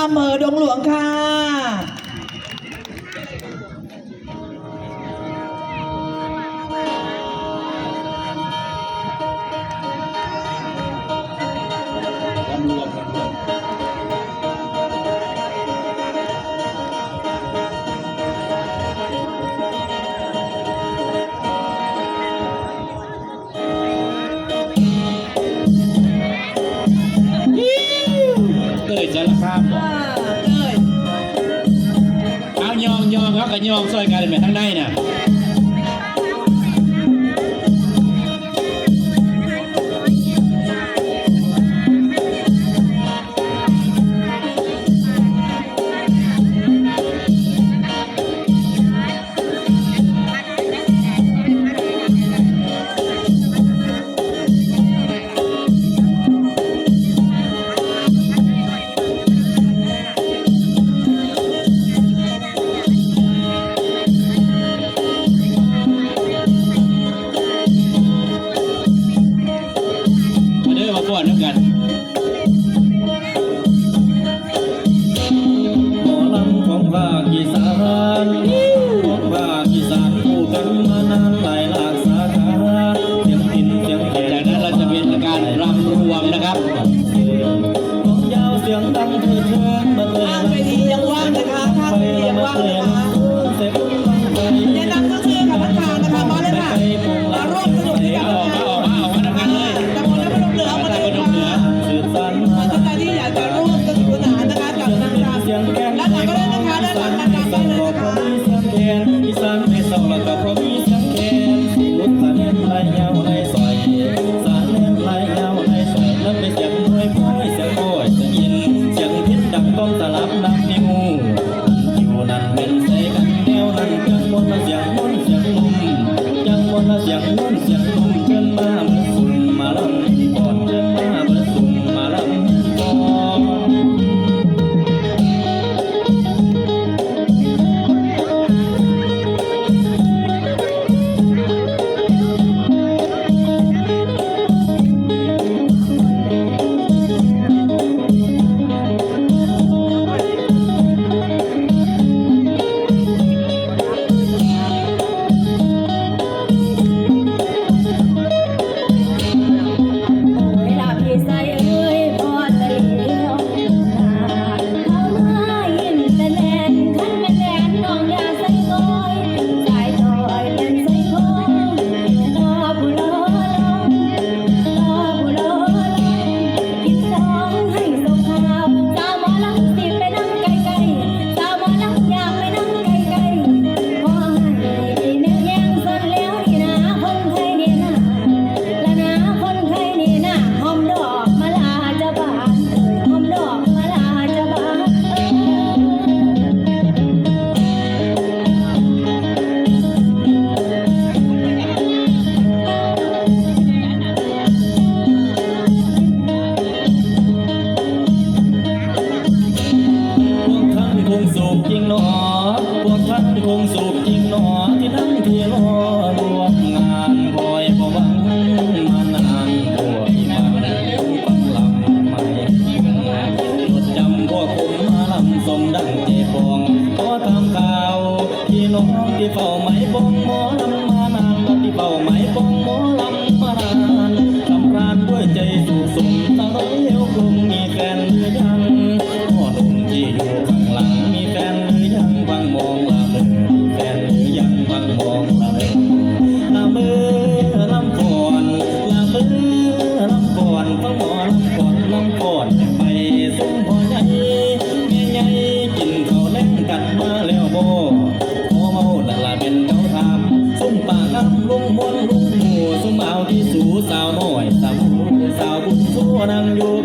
อำเภอดงหลวงค่ะามเอายองยองเขากับยองซอยกันเลยไหมทั้งได้น่ะ 风魔 one and you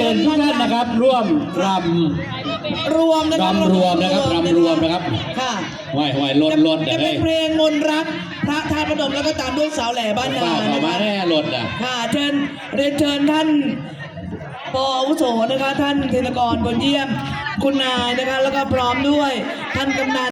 ขอเชิญทุกท่านนะครับ ร่วมรรวมนะครับรำรวมนะครับรำรวมนะครับค่ะำไหวไหวลดลดจะเลเป็นยเพลงมนต์รัก พระธาตุพนมแล้วก็ตามด้วยสาวแหล่บ้านนาเป้าเข้านะมาคะแน่ลดอะค่ะเชิญเรียนเชิญท่านปออาวุโสนะคะ ท่านเทนกรบนเยี่ยม คุณนายนะคะ แล้วก็พร้อมด้วยท่านกำนัน